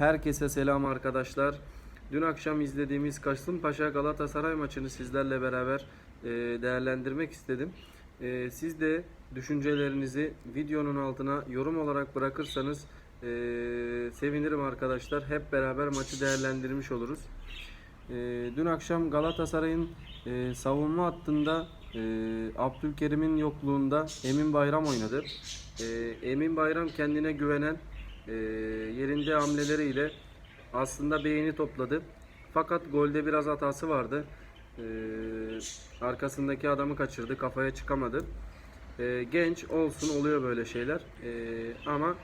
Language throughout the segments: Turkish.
Herkese selam arkadaşlar. Dün akşam izlediğimiz Kasımpaşa Galatasaray maçını sizlerle beraber e, değerlendirmek istedim. E, Siz de düşüncelerinizi videonun altına yorum olarak bırakırsanız e, sevinirim arkadaşlar. Hep beraber maçı değerlendirmiş oluruz. Dün akşam Galatasaray'ın savunma hattında Abdülkerim'in yokluğunda Emin Bayram oynadı. Emin Bayram kendine güvenen e, yerinde hamleleriyle aslında beğeni topladı. Fakat golde biraz hatası vardı. E, arkasındaki adamı kaçırdı, kafaya çıkamadı. E, genç olsun oluyor böyle şeyler. E, ama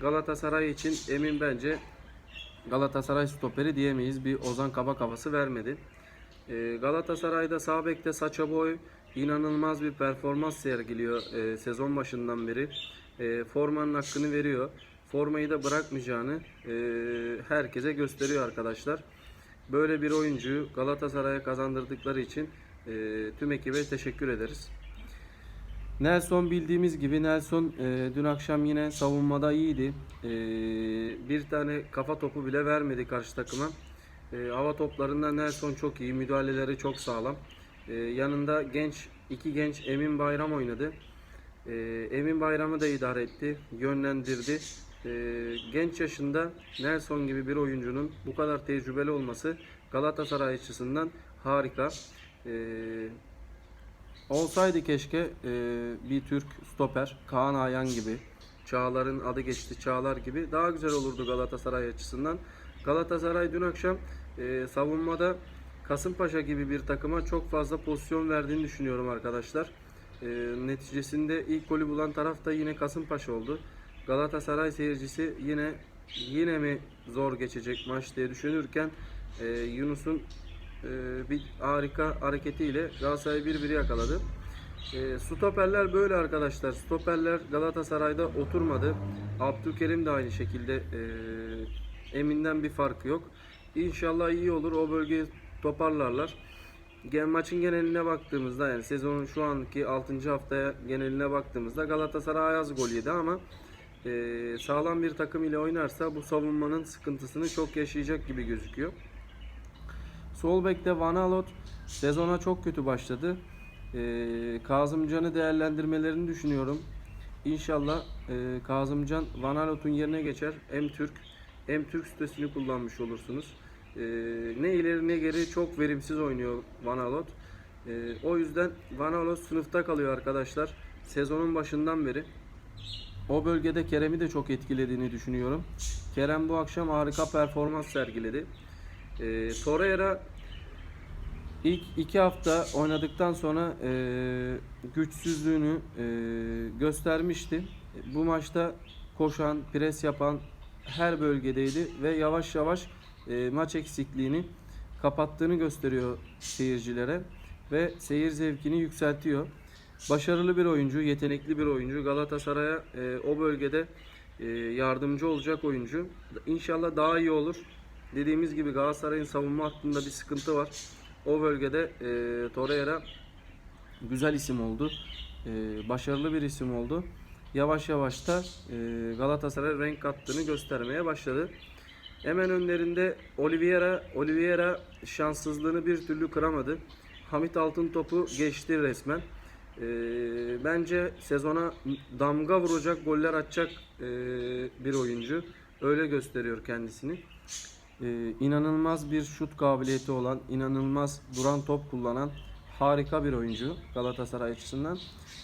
Galatasaray için Emin bence Galatasaray stoperi diyemeyiz. Bir Ozan Kabak havası vermedi. Ee, Galatasaray'da sağ bekte Saça Boy inanılmaz bir performans sergiliyor e, sezon başından beri. E, formanın hakkını veriyor. Formayı da bırakmayacağını e, herkese gösteriyor arkadaşlar. Böyle bir oyuncuyu Galatasaray'a kazandırdıkları için e, tüm ekibe teşekkür ederiz. Nelson bildiğimiz gibi Nelson e, dün akşam yine savunmada iyiydi. E, bir tane kafa topu bile vermedi karşı takıma. E, hava toplarında Nelson çok iyi, müdahaleleri çok sağlam. E, yanında genç iki genç Emin Bayram oynadı. E, Emin Bayram'ı da idare etti, yönlendirdi. E, genç yaşında Nelson gibi bir oyuncunun bu kadar tecrübeli olması Galatasaray açısından harika. E, Olsaydı keşke e, bir Türk stoper, Kaan Ayhan gibi, Çağlar'ın adı geçti Çağlar gibi daha güzel olurdu Galatasaray açısından. Galatasaray dün akşam e, savunmada Kasımpaşa gibi bir takıma çok fazla pozisyon verdiğini düşünüyorum arkadaşlar. E, neticesinde ilk golü bulan taraf da yine Kasımpaşa oldu. Galatasaray seyircisi yine yine mi zor geçecek maç diye düşünürken e, Yunus'un e, bir harika hareketiyle Galatasaray 1-1 yakaladı. E, stoperler böyle arkadaşlar. Stoperler Galatasaray'da oturmadı. Abdülkerim de aynı şekilde e, Emin'den bir farkı yok. İnşallah iyi olur. O bölgeyi toparlarlar. Gen maçın geneline baktığımızda yani sezonun şu anki 6. haftaya geneline baktığımızda Galatasaray az gol yedi ama e, sağlam bir takım ile oynarsa bu savunmanın sıkıntısını çok yaşayacak gibi gözüküyor. Sol bekte Van Alot sezona çok kötü başladı. Ee, Kazımcan'ı değerlendirmelerini düşünüyorum. İnşallah e, Kazımcan Van Alot'un yerine geçer. Hem Türk hem Türk sitesini kullanmış olursunuz. Ee, ne ileri ne geri çok verimsiz oynuyor Van Alot. Ee, o yüzden Van Alot sınıfta kalıyor arkadaşlar. Sezonun başından beri. O bölgede Kerem'i de çok etkilediğini düşünüyorum. Kerem bu akşam harika performans sergiledi. E, Torreira ilk iki hafta oynadıktan sonra e, güçsüzlüğünü e, göstermişti. Bu maçta koşan, pres yapan her bölgedeydi ve yavaş yavaş e, maç eksikliğini kapattığını gösteriyor seyircilere ve seyir zevkini yükseltiyor. Başarılı bir oyuncu, yetenekli bir oyuncu. Galatasaray'a e, o bölgede e, yardımcı olacak oyuncu. İnşallah daha iyi olur. Dediğimiz gibi Galatasaray'ın savunma hattında bir sıkıntı var. O bölgede e, Torreira güzel isim oldu. E, başarılı bir isim oldu. Yavaş yavaş da e, Galatasaray renk kattığını göstermeye başladı. Hemen önlerinde Oliveira, Oliveira şanssızlığını bir türlü kıramadı. Hamit Altın topu geçti resmen. E, bence sezona damga vuracak, goller atacak e, bir oyuncu. Öyle gösteriyor kendisini. Ee, inanılmaz bir şut kabiliyeti olan, inanılmaz duran top kullanan harika bir oyuncu Galatasaray açısından.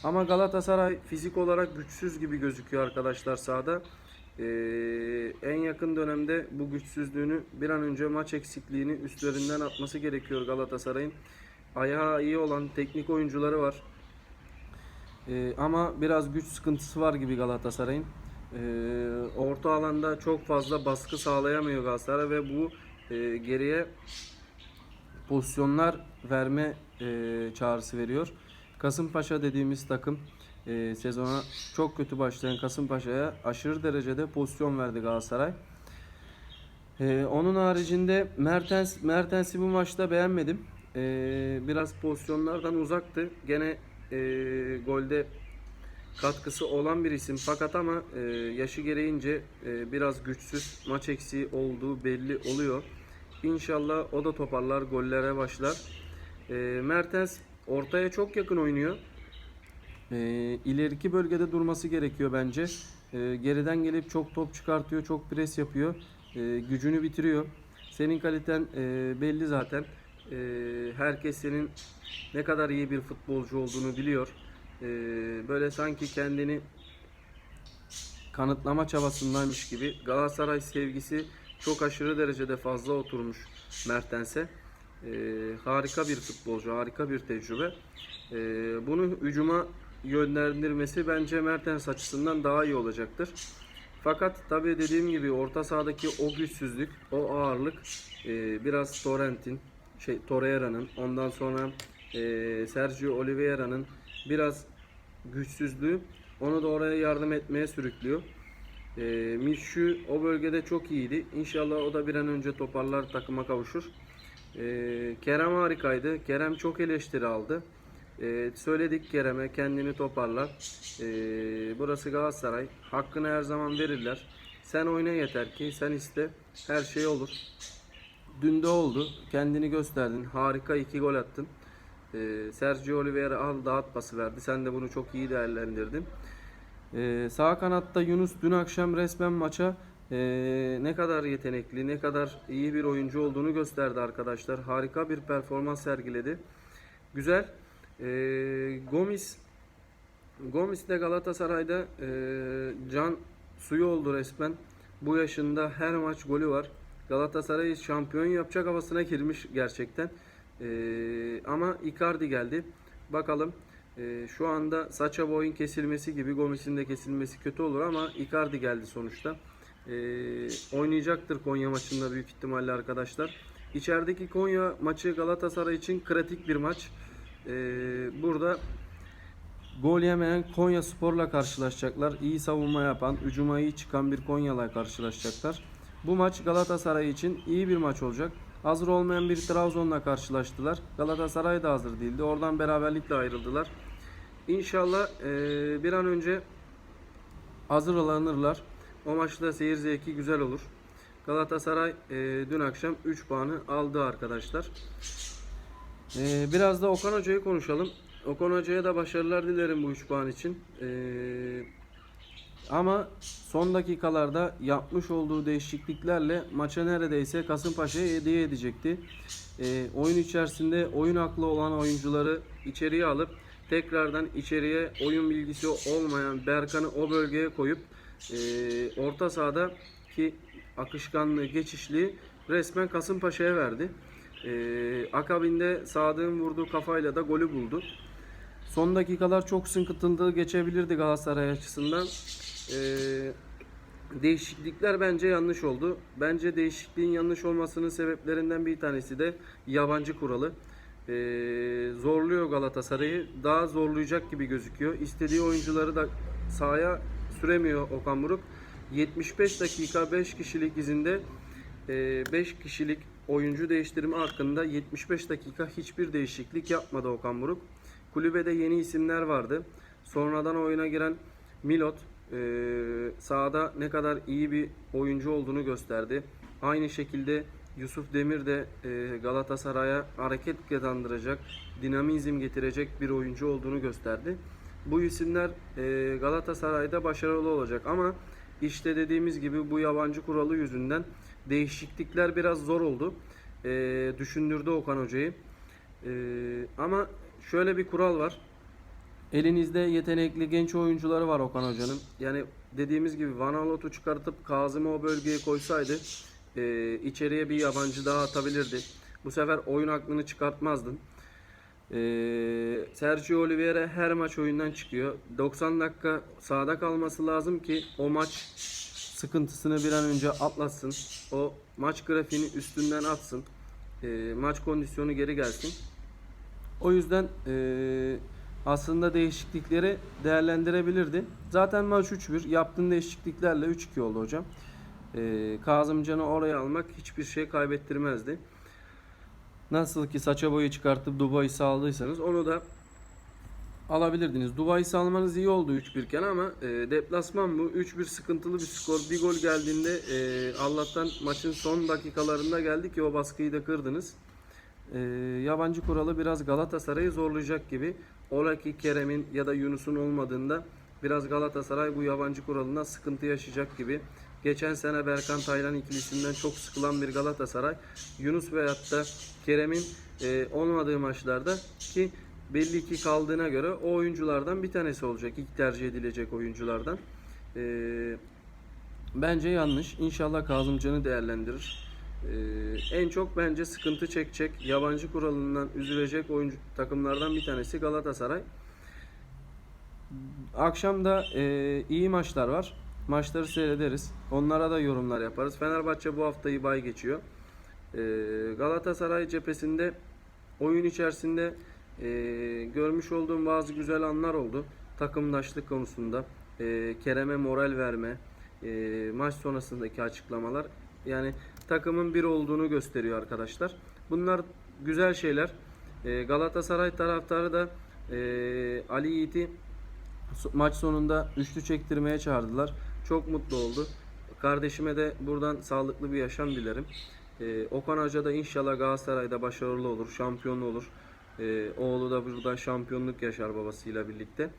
Ama Galatasaray fizik olarak güçsüz gibi gözüküyor arkadaşlar sahada. Ee, en yakın dönemde bu güçsüzlüğünü bir an önce maç eksikliğini üstlerinden atması gerekiyor Galatasaray'ın. Ayağı iyi olan teknik oyuncuları var. Ee, ama biraz güç sıkıntısı var gibi Galatasaray'ın. Ee, orta alanda çok fazla baskı sağlayamıyor Galatasaray ve bu e, geriye pozisyonlar verme e, çağrısı veriyor. Kasımpaşa dediğimiz takım e, sezona çok kötü başlayan Kasımpaşa'ya aşırı derecede pozisyon verdi Galatasaray. E, onun haricinde Mertens Mertens'i bu maçta beğenmedim. E, biraz pozisyonlardan uzaktı. Gene e, golde katkısı olan bir isim fakat ama e, yaşı gereğince e, biraz güçsüz maç eksiği olduğu belli oluyor. İnşallah o da toparlar gollere başlar. E, Mertens ortaya çok yakın oynuyor. E, ileriki bölgede durması gerekiyor bence. E, geriden gelip çok top çıkartıyor, çok pres yapıyor. E, gücünü bitiriyor. Senin kaliten e, belli zaten. E, herkes senin ne kadar iyi bir futbolcu olduğunu biliyor. E, böyle sanki kendini kanıtlama çabasındaymış gibi Galatasaray sevgisi çok aşırı derecede fazla oturmuş Mertens'e. E, harika bir futbolcu, harika bir tecrübe. E, bunu hücuma yönlendirmesi bence Mertens açısından daha iyi olacaktır. Fakat tabii dediğim gibi orta sahadaki o güçsüzlük, o ağırlık e, biraz Torrent'in, şey Torreira'nın, ondan sonra e, Sergio Oliveira'nın biraz güçsüzlüğü onu da oraya yardım etmeye sürüklüyor. E, Mişu o bölgede çok iyiydi. İnşallah o da bir an önce toparlar takıma kavuşur. E, Kerem harikaydı. Kerem çok eleştiri aldı. E, söyledik Kerem'e kendini toparlar. E, burası Galatasaray. Hakkını her zaman verirler. Sen oyna yeter ki sen iste her şey olur. Dün de oldu. Kendini gösterdin. Harika iki gol attın. Ee, Sergio Oliveira al dağıt pası verdi. Sen de bunu çok iyi değerlendirdin. Ee, sağ kanatta Yunus dün akşam resmen maça ee, ne kadar yetenekli, ne kadar iyi bir oyuncu olduğunu gösterdi arkadaşlar. Harika bir performans sergiledi. Güzel. Ee, Gomis Gomis de Galatasaray'da ee, can suyu oldu resmen. Bu yaşında her maç golü var. Galatasaray'ı şampiyon yapacak havasına girmiş gerçekten. Ee, ama Icardi geldi. Bakalım ee, şu anda saça boyun kesilmesi gibi Gomis'in de kesilmesi kötü olur ama Icardi geldi sonuçta. Ee, oynayacaktır Konya maçında büyük ihtimalle arkadaşlar. İçerideki Konya maçı Galatasaray için kritik bir maç. Ee, burada Gol yemeyen Konya Spor'la karşılaşacaklar. İyi savunma yapan, hücuma iyi çıkan bir Konya'la karşılaşacaklar. Bu maç Galatasaray için iyi bir maç olacak. Hazır olmayan bir Trabzon'la karşılaştılar. Galatasaray da hazır değildi. Oradan beraberlikle ayrıldılar. İnşallah eee, bir an önce hazırlanırlar. O maçta seyir zevki güzel olur. Galatasaray eee, dün akşam 3 puanı aldı arkadaşlar. Ee, biraz da Okan Hoca'yı konuşalım. Okan Hoca'ya da başarılar dilerim bu 3 puan için. Ee, ama son dakikalarda yapmış olduğu değişikliklerle maça neredeyse Kasımpaşa'ya hediye edecekti. Ee, oyun içerisinde oyun aklı olan oyuncuları içeriye alıp tekrardan içeriye oyun bilgisi olmayan Berkan'ı o bölgeye koyup e, orta sahadaki akışkanlığı, geçişliği resmen Kasımpaşa'ya verdi. Ee, akabinde Sadık'ın vurduğu kafayla da golü buldu. Son dakikalar çok sıkıntılı geçebilirdi Galatasaray açısından. Ee, değişiklikler bence yanlış oldu. Bence değişikliğin yanlış olmasının sebeplerinden bir tanesi de yabancı kuralı. Ee, zorluyor Galatasaray'ı. Daha zorlayacak gibi gözüküyor. İstediği oyuncuları da sahaya süremiyor Okan Buruk. 75 dakika 5 kişilik izinde 5 kişilik oyuncu değiştirme hakkında 75 dakika hiçbir değişiklik yapmadı Okan Buruk. Kulübede yeni isimler vardı. Sonradan oyuna giren Milot e, sahada ne kadar iyi bir oyuncu olduğunu gösterdi. Aynı şekilde Yusuf Demir de e, Galatasaray'a hareket kazandıracak, dinamizm getirecek bir oyuncu olduğunu gösterdi. Bu isimler e, Galatasaray'da başarılı olacak ama işte dediğimiz gibi bu yabancı kuralı yüzünden değişiklikler biraz zor oldu. E, düşündürdü Okan Hoca'yı. Ama şöyle bir kural var. Elinizde yetenekli genç oyuncuları var Okan Hoca'nın. Yani dediğimiz gibi Van Aanholt'u çıkartıp Kazım'ı o bölgeye koysaydı e, içeriye bir yabancı daha atabilirdi. Bu sefer oyun aklını çıkartmazdın. E, Sergio Oliveira her maç oyundan çıkıyor. 90 dakika sahada kalması lazım ki o maç sıkıntısını bir an önce atlatsın. O maç grafiğini üstünden atsın. E, maç kondisyonu geri gelsin. O yüzden e, aslında değişiklikleri değerlendirebilirdi. Zaten maç 3-1. Yaptığın değişikliklerle 3-2 oldu hocam. E, Kazımcan'ı oraya almak hiçbir şey kaybettirmezdi. Nasıl ki saça boyu çıkartıp Dubai'yi sağladıysanız onu da alabilirdiniz. Dubai'si almanız iyi oldu 3-1 iken ama e, deplasman bu. 3-1 sıkıntılı bir skor. Bir gol geldiğinde e, Allah'tan maçın son dakikalarında geldi ki o baskıyı da kırdınız. E, yabancı kuralı biraz Galatasaray'ı zorlayacak gibi. Ola ki Kerem'in ya da Yunus'un olmadığında biraz Galatasaray bu yabancı kuralından sıkıntı yaşayacak gibi. Geçen sene Berkan Taylan ikilisinden çok sıkılan bir Galatasaray. Yunus veyahut da Kerem'in e, olmadığı maçlarda ki belli ki kaldığına göre o oyunculardan bir tanesi olacak. İlk tercih edilecek oyunculardan. E, bence yanlış. İnşallah Kazımcan'ı değerlendirir. E, en çok bence sıkıntı çekecek, yabancı kuralından üzülecek oyuncu takımlardan bir tanesi Galatasaray. Akşam da e, iyi maçlar var. Maçları seyrederiz. Onlara da yorumlar yaparız. Fenerbahçe bu haftayı bay geçiyor. E, Galatasaray cephesinde oyun içerisinde e, görmüş olduğum bazı güzel anlar oldu. Takımdaşlık konusunda. E, Kerem'e moral verme. e, maç sonrasındaki açıklamalar. Yani takımın bir olduğunu gösteriyor arkadaşlar. Bunlar güzel şeyler. E, Galatasaray taraftarı da e, Ali Yiğit'i maç sonunda üçlü çektirmeye çağırdılar. Çok mutlu oldu. Kardeşime de buradan sağlıklı bir yaşam dilerim. Ee, Okan Hoca da inşallah Galatasaray'da başarılı olur, şampiyon olur. Ee, oğlu da burada şampiyonluk yaşar babasıyla birlikte.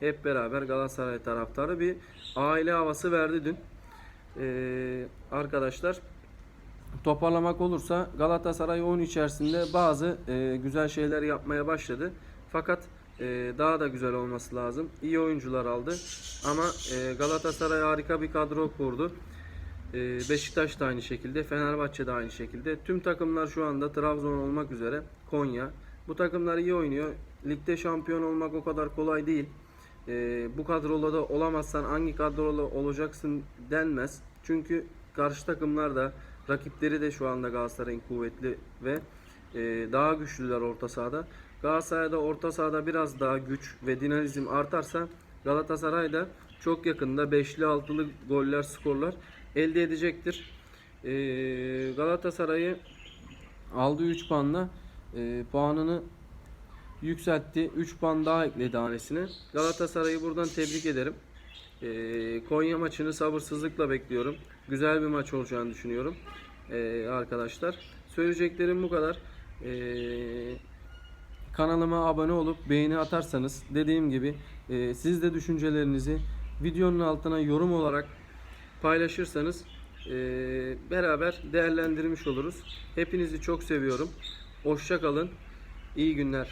Hep beraber Galatasaray taraftarı bir aile havası verdi dün. Ee, arkadaşlar toparlamak olursa Galatasaray oyun içerisinde bazı e, güzel şeyler yapmaya başladı. Fakat e, daha da güzel olması lazım. İyi oyuncular aldı. Ama e, Galatasaray harika bir kadro kurdu. E, Beşiktaş da aynı şekilde, Fenerbahçe de aynı şekilde. Tüm takımlar şu anda Trabzon olmak üzere, Konya. Bu takımlar iyi oynuyor. Ligde şampiyon olmak o kadar kolay değil. E, bu kadrola da olamazsan hangi kadrola olacaksın denmez. Çünkü karşı takımlar da rakipleri de şu anda Galatasaray'ın kuvvetli ve e, daha güçlüler orta sahada. Galatasaray'da orta sahada biraz daha güç ve dinamizm artarsa Galatasaray da çok yakında 5'li 6'lı goller, skorlar elde edecektir. E, Galatasaray'ı aldığı 3 puanla e, puanını yükseltti. 3 puan daha ekledi hanesine. Galatasaray'ı buradan tebrik ederim. Ee, Konya maçını sabırsızlıkla bekliyorum. Güzel bir maç olacağını düşünüyorum. Ee, arkadaşlar. Söyleyeceklerim bu kadar. Ee, kanalıma abone olup beğeni atarsanız dediğim gibi e, siz de düşüncelerinizi videonun altına yorum olarak paylaşırsanız e, beraber değerlendirmiş oluruz. Hepinizi çok seviyorum. Hoşça kalın. İyi günler.